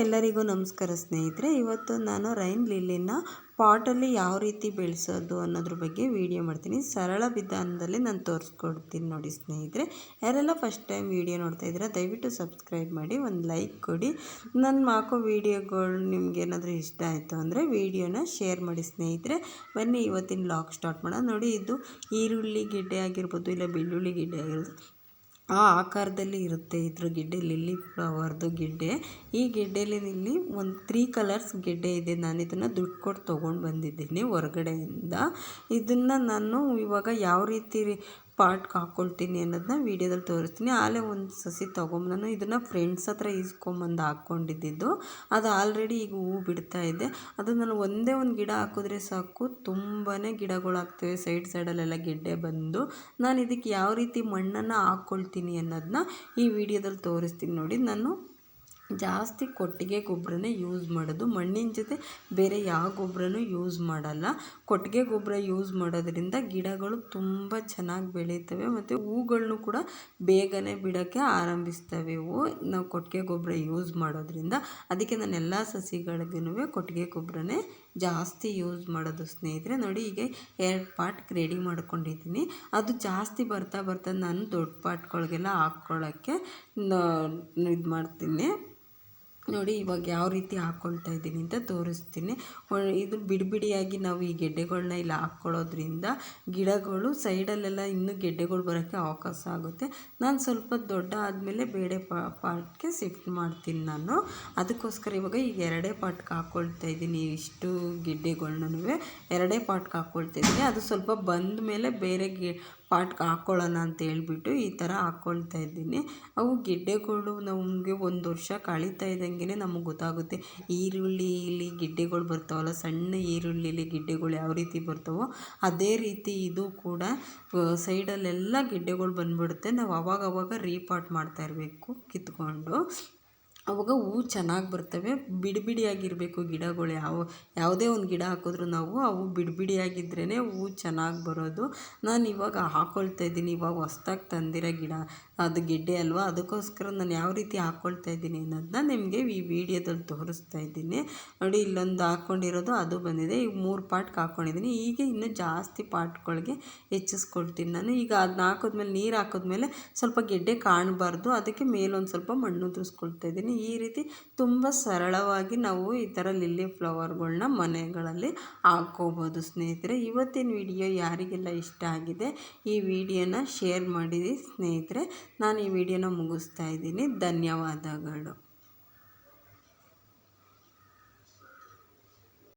ಎಲ್ಲರಿಗೂ ನಮಸ್ಕಾರ ಸ್ನೇಹಿತರೆ, ಇವತ್ತು ನಾನು ರೈನ್ ಲಿಲ್ಲಿನ ಪಾಟಲ್ಲಿ ಯಾವ ರೀತಿ ಬೆಳೆಸೋದು ಅನ್ನೋದ್ರ ಬಗ್ಗೆ ವಿಡಿಯೋ ಮಾಡ್ತೀನಿ. ಸರಳ ವಿಧಾನದಲ್ಲಿ ನಾನು ತೋರಿಸ್ಕೊಡ್ತೀನಿ ನೋಡಿ ಸ್ನೇಹಿತರೆ. ಯಾರೆಲ್ಲ ಫಸ್ಟ್ ಟೈಮ್ ವಿಡಿಯೋ ನೋಡ್ತಾ ಇದ್ದೀರಾ, ದಯವಿಟ್ಟು ಸಬ್ಸ್ಕ್ರೈಬ್ ಮಾಡಿ, ಒಂದು ಲೈಕ್ ಕೊಡಿ. ನಾನು ಹಾಕೋ ವೀಡಿಯೋಗಳು ನಿಮ್ಗೆ ಏನಾದರೂ ಇಷ್ಟ ಆಯಿತು ಅಂದರೆ ವಿಡಿಯೋನ ಶೇರ್ ಮಾಡಿ ಸ್ನೇಹಿತರೆ. ಬನ್ನಿ, ಇವತ್ತಿನ ಲಾಗ್ ಸ್ಟಾರ್ಟ್ ಮಾಡೋಣ. ನೋಡಿ, ಇದು ಈರುಳ್ಳಿ ಗಿಡ್ಡೆ ಆಗಿರ್ಬೋದು, ಇಲ್ಲ ಬೆಳ್ಳುಳ್ಳಿ ಗಿಡ್ಡೆ ಆಗಿರ್ಬೋದು ಆ ಆಕಾರದಲ್ಲಿ ಇರುತ್ತೆ. ಇದ್ರ ಗೆಡ್ಡೆ ಲಿಲ್ಲಿ ಫ್ಲವರ್ದು ಗೆಡ್ಡೆ. ಈ ಗೆಡ್ಡೆಲಿ ಇಲ್ಲಿ ಒಂದು ತ್ರೀ ಕಲರ್ಸ್ ಗೆಡ್ಡೆ ಇದೆ. ನಾನು ಇದನ್ನು ದುಡ್ಡು ಕೊಟ್ಟು ತೊಗೊಂಡು ಬಂದಿದ್ದೀನಿ ಹೊರಗಡೆಯಿಂದ. ಇದನ್ನು ನಾನು ಇವಾಗ ಯಾವ ರೀತಿ ಪಾಟ್ಗೆ ಹಾಕ್ಕೊಳ್ತೀನಿ ಅನ್ನೋದನ್ನ ವೀಡಿಯೋದಲ್ಲಿ ತೋರಿಸ್ತೀನಿ. ಆಲೇ ಒಂದು ಸಸಿ ತೊಗೊಂಬಂದು ಇದನ್ನು ಫ್ರೆಂಡ್ಸ್ ಹತ್ರ ಈಸ್ಕೊಂಬಂದು ಹಾಕ್ಕೊಂಡಿದ್ದು ಅದು ಆಲ್ರೆಡಿ ಈಗ ಹೂವು ಬಿಡ್ತಾ ಇದೆ. ಅದು ನಾನು ಒಂದೇ ಒಂದು ಗಿಡ ಹಾಕಿದ್ರೆ ಸಾಕು. ತುಂಬಾ ಗಿಡಗಳಾಗ್ತವೆ. ಸೈಡ್ ಸೈಡಲ್ಲೆಲ್ಲ ಗೆಡ್ಡೆ ಬಂದು. ನಾನು ಇದಕ್ಕೆ ಯಾವ ರೀತಿ ಮಣ್ಣನ್ನು ಹಾಕ್ಕೊಳ್ತೀನಿ ಅನ್ನೋದನ್ನ ಈ ವಿಡಿಯೋದಲ್ಲಿ ತೋರಿಸ್ತೀನಿ ನೋಡಿ. ನಾನು ಜಾಸ್ತಿ ಕೊಟ್ಟಿಗೆ ಗೊಬ್ಬರನೇ ಯೂಸ್ ಮಾಡೋದು. ಮಣ್ಣಿನ ಜೊತೆ ಬೇರೆ ಯಾವ ಗೊಬ್ಬರನೂ ಯೂಸ್ ಮಾಡಲ್ಲ. ಕೊಟ್ಟಿಗೆ ಗೊಬ್ಬರ ಯೂಸ್ ಮಾಡೋದ್ರಿಂದ ಗಿಡಗಳು ತುಂಬ ಚೆನ್ನಾಗಿ ಬೆಳೀತವೆ ಮತ್ತು ಹೂಗಳನ್ನು ಕೂಡ ಬೇಗನೆ ಬಿಡೋಕ್ಕೆ ಆರಂಭಿಸ್ತವೆ ಇವು. ನಾವು ಕೊಟ್ಟಿಗೆ ಗೊಬ್ಬರ ಯೂಸ್ ಮಾಡೋದ್ರಿಂದ ಅದಕ್ಕೆ ನಾನು ಎಲ್ಲ ಸಸಿಗಳಿಗೂ ಕೊಟ್ಟಿಗೆ ಗೊಬ್ಬರನೇ ಜಾಸ್ತಿ ಯೂಸ್ ಮಾಡೋದು. ಸ್ನೇಹಿತರೆ, ನೋಡಿ ಈಗ ಎರಡು ಪಾಟ್ ರೆಡಿ ಮಾಡ್ಕೊಂಡಿದ್ದೀನಿ. ಅದು ಜಾಸ್ತಿ ಬರ್ತಾ ಬರ್ತಾ ನಾನು ದೊಡ್ಡ ಪಾಟ್ಗಳಿಗೆಲ್ಲ ಹಾಕ್ಕೊಳ್ಳೋಕ್ಕೆ ಇದು ಮಾಡ್ತೀನಿ ನೋಡಿ ಇವಾಗ ಯಾವ ರೀತಿ ಹಾಕ್ಕೊಳ್ತಾ ಇದ್ದೀನಿ ಅಂತ ತೋರಿಸ್ತೀನಿ. ಇದು ಬಿಡಿಬಿಡಿಯಾಗಿ ನಾವು ಈ ಗೆಡ್ಡೆಗಳನ್ನ ಇಲ್ಲಿ ಹಾಕ್ಕೊಳ್ಳೋದ್ರಿಂದ ಗಿಡಗಳು ಸೈಡಲ್ಲೆಲ್ಲ ಇನ್ನೂ ಗೆಡ್ಡೆಗಳು ಬರೋಕ್ಕೆ ಅವಕಾಶ ಆಗುತ್ತೆ. ನಾನು ಸ್ವಲ್ಪ ದೊಡ್ಡ ಆದಮೇಲೆ ಬೇರೆ ಪಾರ್ಟ್ಗೆ ಶಿಫ್ಟ್ ಮಾಡ್ತೀನಿ ನಾನು. ಅದಕ್ಕೋಸ್ಕರ ಇವಾಗ ಈಗ ಎರಡೇ ಪಾಟ್ಗೆ ಹಾಕ್ಕೊಳ್ತಾ ಇದ್ದೀನಿ ಇಷ್ಟು ಗೆಡ್ಡೆಗಳ್ನೂ ಎರಡೇ ಪಾಟ್ಗೆ ಹಾಕ್ಕೊಳ್ತಾ ಇದ್ದೀನಿ. ಅದು ಸ್ವಲ್ಪ ಬಂದ ಮೇಲೆ ಬೇರೆ ಗಿ ಪಾಟ್ಗೆ ಹಾಕ್ಕೊಳ್ಳೋಣ ಅಂತ ಹೇಳ್ಬಿಟ್ಟು ಈ ಥರ ಹಾಕ್ಕೊಳ್ತಾ ಇದ್ದೀನಿ. ಅವು ಗೆಡ್ಡೆಗಳು ನಮಗೆ ಒಂದು ವರ್ಷ ಕಳೀತಾ ಇದ್ದಂಗೆ ನಮಗೆ ಗೊತ್ತಾಗುತ್ತೆ. ಈರುಳ್ಳಿ, ಇಲ್ಲಿ ಗಿಡ್ಡೆಗಳು ಬರ್ತಾವಲ್ಲ, ಸಣ್ಣ ಈರುಳ್ಳಿಲಿ ಗಿಡ್ಡೆಗಳು ಯಾವ ರೀತಿ ಬರ್ತಾವೋ ಅದೇ ರೀತಿ ಇದು ಕೂಡ ಸೈಡಲ್ಲೆಲ್ಲ ಗಿಡ್ಡೆಗಳು ಬಂದುಬಿಡುತ್ತೆ. ನಾವು ಅವಾಗವಾಗ ಅವಾಗ ರೀಪಾಟ್ ಮಾಡ್ತಾ ಇರಬೇಕು ಕಿತ್ಕೊಂಡು. ಅವಾಗ ಹೂ ಚೆನ್ನಾಗಿ ಬರ್ತವೆ. ಬಿಡಿ ಬಿಡಿಯಾಗಿರಬೇಕು ಗಿಡಗಳು ಯಾವ, ಯಾವುದೇ ಒಂದು ಗಿಡ ಹಾಕಿದ್ರು ನಾವು ಅವು ಬಿಡಿ ಬಿಡಿಯಾಗಿದ್ರೇ ಹೂವು ಚೆನ್ನಾಗಿ ಬರೋದು. ನಾನು ಇವಾಗ ಹಾಕ್ಕೊಳ್ತಾ ಇದ್ದೀನಿ. ಇವಾಗ ಹೊಸ್ದಾಗಿ ತಂದಿರೋ ಗಿಡ, ಅದು ಗೆಡ್ಡೆ ಅಲ್ವಾ? ಅದಕ್ಕೋಸ್ಕರ ನಾನು ಯಾವ ರೀತಿ ಹಾಕ್ಕೊಳ್ತಾ ಇದ್ದೀನಿ ಅನ್ನೋದನ್ನ ನಿಮಗೆ ಈ ವಿಡಿಯೋದಲ್ಲಿ ತೋರಿಸ್ತಾ ಇದ್ದೀನಿ. ನೋಡಿ, ಇಲ್ಲೊಂದು ಹಾಕ್ಕೊಂಡಿರೋದು ಅದು ಬಂದಿದೆ. ಈಗ ಮೂರು ಪಾಟ್ಗೆ ಹಾಕ್ಕೊಂಡಿದ್ದೀನಿ ಈಗ ಇನ್ನೂ ಜಾಸ್ತಿ ಪಾಟ್ಗಳಿಗೆ ಹೆಚ್ಚಿಸ್ಕೊಳ್ತೀನಿ ನಾನು. ಈಗ ಅದನ್ನ ಹಾಕಿದ್ಮೇಲೆ, ನೀರು ಹಾಕಿದ್ಮೇಲೆ ಸ್ವಲ್ಪ ಗೆಡ್ಡೆ ಕಾಣಬಾರ್ದು. ಅದಕ್ಕೆ ಮೇಲೊಂದು ಸ್ವಲ್ಪ ಮಣ್ಣು ಉದುರಿಸ್ಕೊಳ್ತಾ ಇದ್ದೀನಿ. ಈ ರೀತಿ ತುಂಬ ಸರಳವಾಗಿ ನಾವು ಈ ಥರ ಲಿಲ್ಲಿ ಫ್ಲವರ್ಗಳನ್ನ ಮನೆಗಳಲ್ಲಿ ಹಾಕ್ಕೋಬೋದು ಸ್ನೇಹಿತರೆ. ಇವತ್ತಿನ ವಿಡಿಯೋ ಯಾರಿಗೆಲ್ಲ ಇಷ್ಟ ಆಗಿದೆ ಈ ವಿಡಿಯೋನ ಶೇರ್ ಮಾಡಿ ಸ್ನೇಹಿತರೆ. ನಾನು ಈ ವಿಡಿಯೋನ ಮುಗಿಸ್ತಾ ಇದ್ದೀನಿ. ಧನ್ಯವಾದಗಳು.